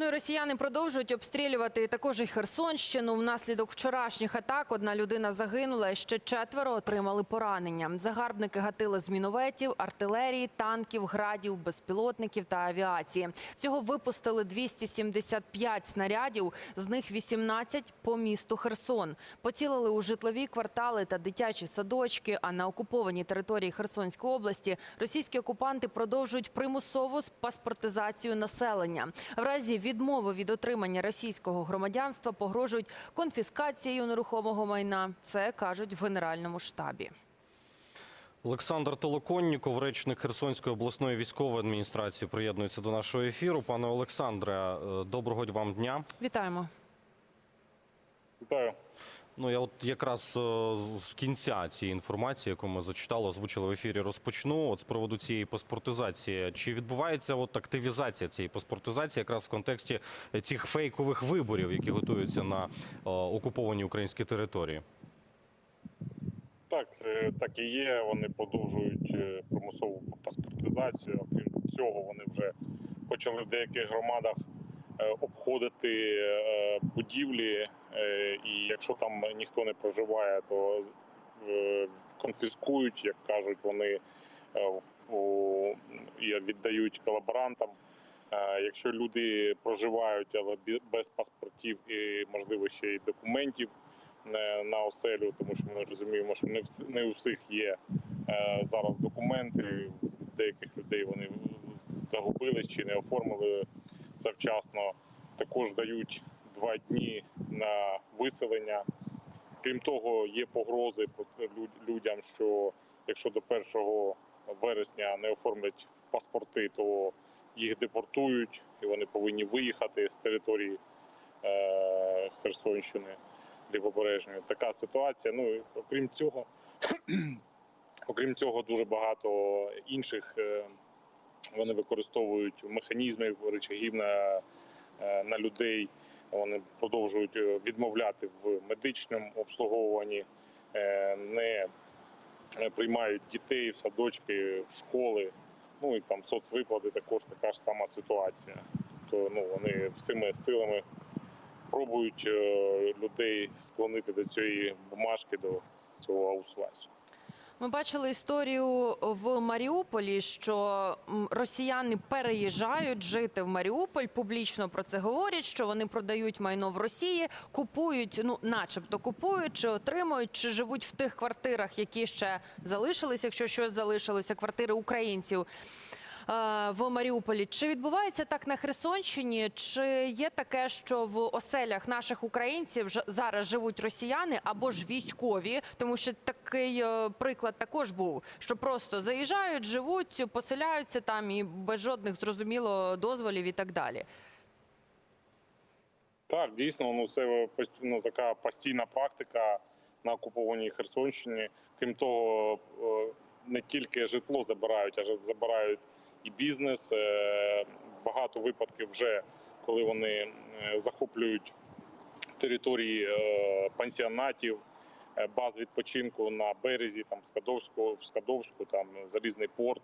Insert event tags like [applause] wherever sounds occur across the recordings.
Ну і росіяни продовжують обстрілювати також і Херсонщину. Внаслідок вчорашніх атак одна людина загинула, ще четверо отримали поранення. Загарбники гатили з мінометів, артилерії, танків, градів, безпілотників та авіації. Всього випустили 275 снарядів, з них 18 по місту Херсон. Поцілили у житлові квартали та дитячі садочки. А на окупованій території Херсонської області російські окупанти продовжують примусову паспортизацію населення. В разі відмови від отримання російського громадянства погрожують конфіскацією нерухомого майна. Це кажуть в генеральному штабі. Олександр Толоконніков, речник Херсонської обласної військової адміністрації, приєднується до нашого ефіру. Пане Олександре, е, доброго вам дня. Вітаємо. Вітаю. Ну я от якраз е, з- кінця цієї інформації, яку ми зачитали, озвучили в ефірі, розпочну. От з приводу цієї паспортизації. Чи відбувається от активізація цієї паспортизації якраз в контексті цих фейкових виборів, які готуються на е, окупованій українській території? Так, е, так і є. Вони продовжують е, примусову паспортизацію. Окрім цього, вони вже почали в деяких громадах обходити е, будівлі, е, і якщо там ніхто не проживає, то е, конфіскують, як кажуть, вони е, і віддають колаборантам. Е, Якщо люди проживають, але без паспортів і можливо ще й документів е, на оселю, тому що ми розуміємо, що не у всіх є е, зараз документи. Деяких людей вони загубились чи не оформили завчасно. Також дають два дні на виселення. Крім того, є погрози людям, що якщо до 1 вересня не оформлять паспорти, то їх депортують і вони повинні виїхати з території е, Херсонщини лівобережної. Така ситуація. Ну і окрім цього, [clears throat] окрім цього, дуже багато інших е, вони використовують механізмів, речагів на, е, на людей. Вони продовжують е, відмовляти в медичному обслуговуванні, е, не приймають дітей в садочки, в школи. Ну і там соцвиплати також така ж сама ситуація. То ну вони всіми силами пробують людей склонити до цієї бумажки, до цього аусвайсу. Ми бачили історію в Маріуполі, що росіяни переїжджають жити в Маріуполь. Публічно про це говорять, що вони продають майно в Росії, купують, ну, начебто купують, чи отримують, чи живуть в тих квартирах, які ще залишились, якщо щось залишилося, квартири українців. Е, В Маріуполі чи відбувається так на Херсонщині? Чи є таке, що в оселях наших українців зараз живуть росіяни або ж військові? Тому що такий е, приклад також був, що просто заїжджають, живуть, поселяються там і без жодних зрозуміло дозволів і так далі. Так, дійсно, ну це ну, така постійна практика на окупованій Херсонщині. Крім того, е, не тільки житло забирають, а забирають і бізнес. Е, Багато випадків вже коли вони е, захоплюють території е, пансіонатів, баз відпочинку на березі, там Скадовського, в Скадовську, там Залізний порт.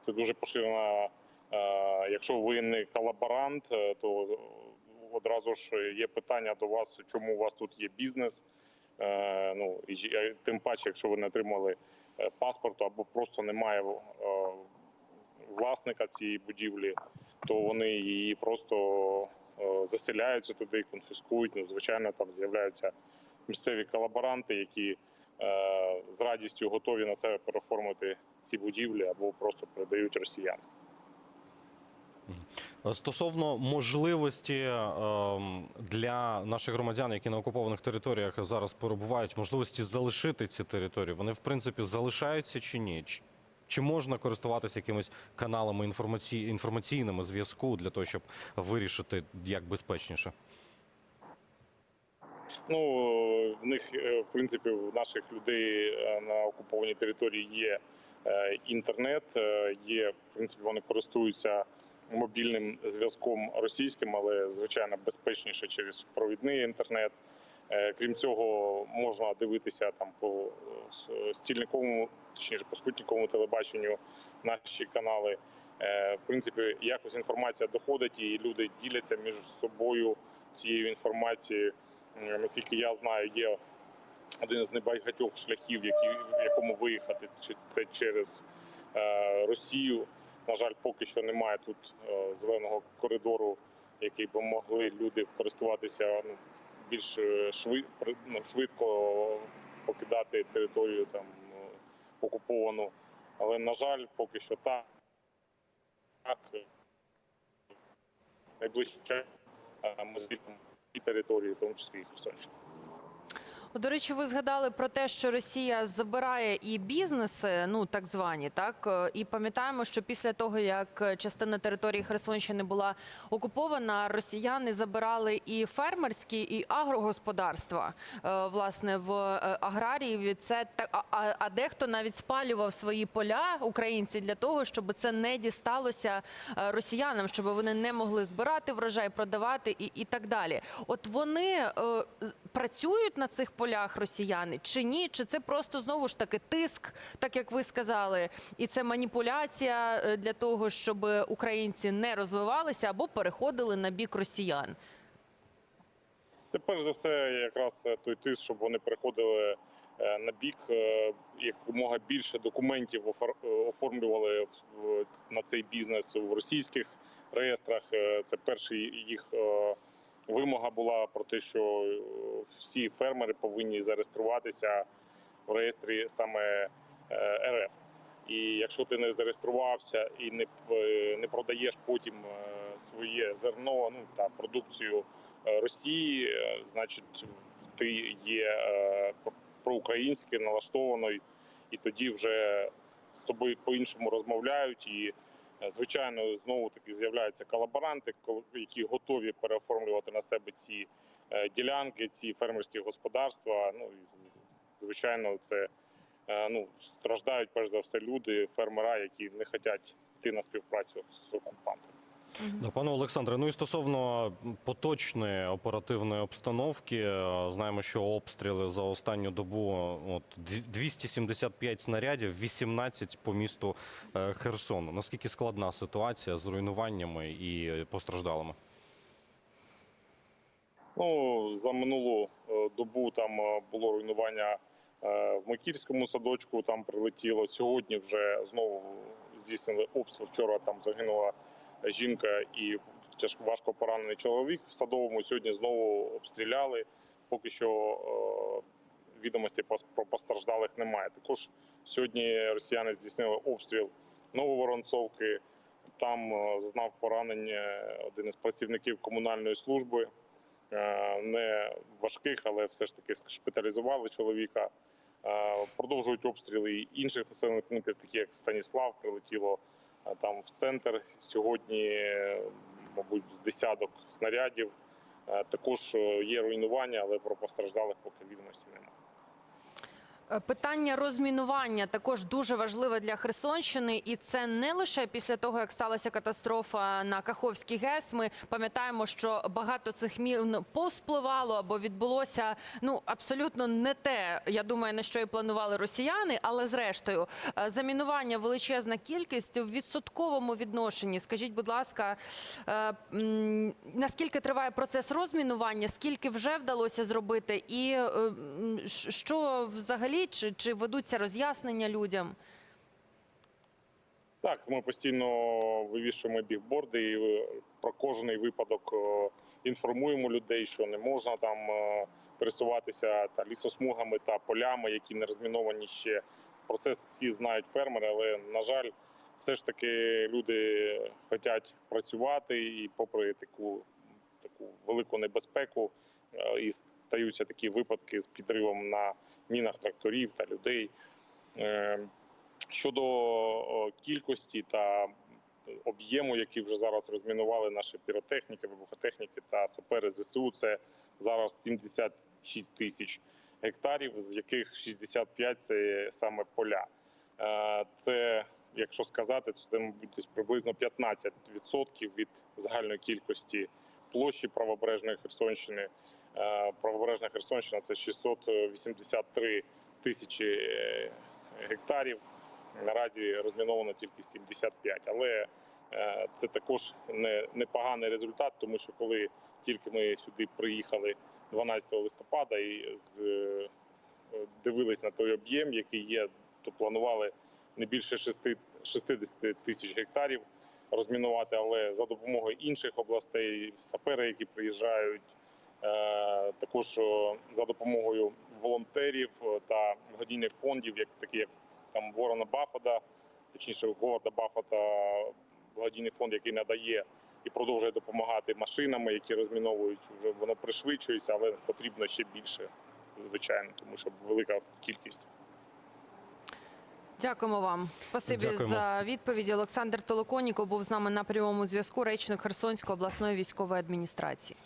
Це дуже поширена. Якщо ви не колаборант, то одразу ж є питання до вас, чому у вас тут є бізнес. Ну і тим паче, якщо ви не отримали паспорту або просто немає власника цієї будівлі, то вони її просто е, заселяються туди, конфіскують. Ну, звичайно, там з'являються місцеві колаборанти, які е, з радістю готові на себе переоформити ці будівлі або просто передають росіянам. Стосовно можливості ем, для наших громадян, які на окупованих територіях зараз перебувають, можливості залишити ці території, вони в принципі залишаються чи ні? Чи- можна користуватися якимись каналами інформаці... інформаційними зв'язку для того, щоб вирішити як безпечніше? Ну в них е, в принципі в наших людей е, на окупованій території є е, інтернет, є в принципі вони користуються мобільним зв'язком російським, але звичайно безпечніше через провідний інтернет. Е, Крім цього, можна дивитися там по е, стільниковому, точніше по спутниковому телебаченню наші канали. Е, В принципі, якось інформація доходить, і люди діляться між собою цією інформацією. Наскільки я знаю, є один з небагатьох шляхів, які, в якому виїхати, чи це через Росію. На жаль, поки що немає тут зеленого коридору, який би могли люди користуватися ну, більш е, ну, швидко покидати територію там е, окуповану. Але на жаль, поки що так. так е, найближчий час е, ми звільнимо і території, в тому числі і Херсонщину. До речі, ви згадали про те, що Росія забирає і бізнеси, ну так звані, так Е, і пам'ятаємо, що після того як частина території Херсонщини була окупована, росіяни забирали і фермерські, і агрогосподарства. е, Власне, в е, аграріїв це та- а, а, дехто навіть спалював свої поля українці для того, щоб це не дісталося росіянам, щоб вони не могли збирати врожай, продавати і, і так далі. От вони працюють на цих полях росіяни чи ні? Чи це просто знову ж таки тиск, так як ви сказали, і це маніпуляція е, для того, щоб українці не розвивалися або переходили на бік росіян? Це перш за все, якраз е, той тиск, щоб вони переходили е, на бік, якомога більше документів оформлювали на цей бізнес у російських реєстрах. Це перша їх вимога була про те, що е, всі фермери повинні зареєструватися в реєстрі саме е, РФ. І якщо ти не зареєструвався і не, не продаєш потім е, своє зерно, ну та продукцію е, Росії, е, значить, ти є е, про- проукраїнськи налаштований, і тоді вже з тобою по-іншому розмовляють. І, е, звичайно, знову таки з'являються колаборанти, ко- які готові переоформлювати на себе ці е, ділянки, ці фермерські господарства. Ну і звичайно, це е, ну страждають перш за все люди, фермера, які не хочуть йти на співпрацю з окупантами. Да, Пане Олександре, ну і стосовно поточної оперативної обстановки, е, знаємо, що обстріли за останню добу от дві- 275 снарядів, 18 по місту е, Херсону. Наскільки складна ситуація з руйнуваннями і постраждалими? Ну за минулу е, добу там було руйнування в Микільському садочку. Там прилетіло сьогодні. Вже знову здійснили обстріл. Вчора там загинула жінка і важко поранений чоловік в садовому. Сьогодні знову обстріляли. Поки що е, відомостей про постраждалих немає. Також сьогодні росіяни здійснили обстріл Нововоронцовки. Там е, зазнав поранення один із працівників комунальної служби. Е, не важких, але все ж таки шпиталізували чоловіка. Продовжують обстріли інших населених пунктів, такі як Станіслав, прилетіло там в центр. Сьогодні, мабуть, десяток снарядів. Е, Також е, є руйнування, але про постраждалих поки відомості немає. Е, Питання розмінування також дуже важливе для Херсонщини, і це не лише після того, як сталася катастрофа на Каховській ГЕС. Ми пам'ятаємо, що багато цих мін повспливало або відбулося ну абсолютно не те. Я думаю, на що і планували росіяни, але зрештою е, замінування величезна кількість в відсотковому відношенні. Скажіть, будь ласка, е, наскільки триває процес розмінування? Скільки вже вдалося зробити, і що взагалі чи, чи ведуться роз'яснення людям? Так, ми постійно вивішуємо бігборди і е, про кожний випадок е, інформуємо людей, що не можна там е, пересуватися та лісосмугами та полями, які не розміновані ще. Про це всі знають фермери, але на жаль, все ж таки люди хочуть працювати і, попри таку таку велику небезпеку, і стаються такі випадки з підривом на мінах тракторів та людей. Е, Щодо кількості та об'єму, які вже зараз розмінували наші піротехніки, вибухотехніки та сапери ЗСУ, це зараз 76 тисяч гектарів, з яких 65 – це саме поля. Е, Це, якщо сказати, то це мабуть приблизно 15% від загальної кількості площі правобережної Херсонщини. Е, Правобережна Херсонщина це 683 тисячі е, гектарів. Наразі розміновано тільки 75. Але Е, Це також не непоганий результат, тому що коли тільки ми сюди приїхали 12 листопада і з, дивились на той об'єм, який є, то планували не більше 6, 60 тисяч гектарів розмінувати, але за допомогою інших областей, сапери, які приїжджають, також за допомогою волонтерів е, та благодійних фондів, як такі як там Ворона Баффада, точніше Говарда Баффата, благодійний фонд, який надає і продовжує допомагати машинами, які розміновують. Вже воно пришвидшується, але потрібно ще більше, звичайно, тому що велика кількість. Дякуємо вам. Спасибі Дякуємо. за відповіді. Олександр Толоконіко був з нами на прямому зв'язку. Речник Херсонської обласної військової адміністрації.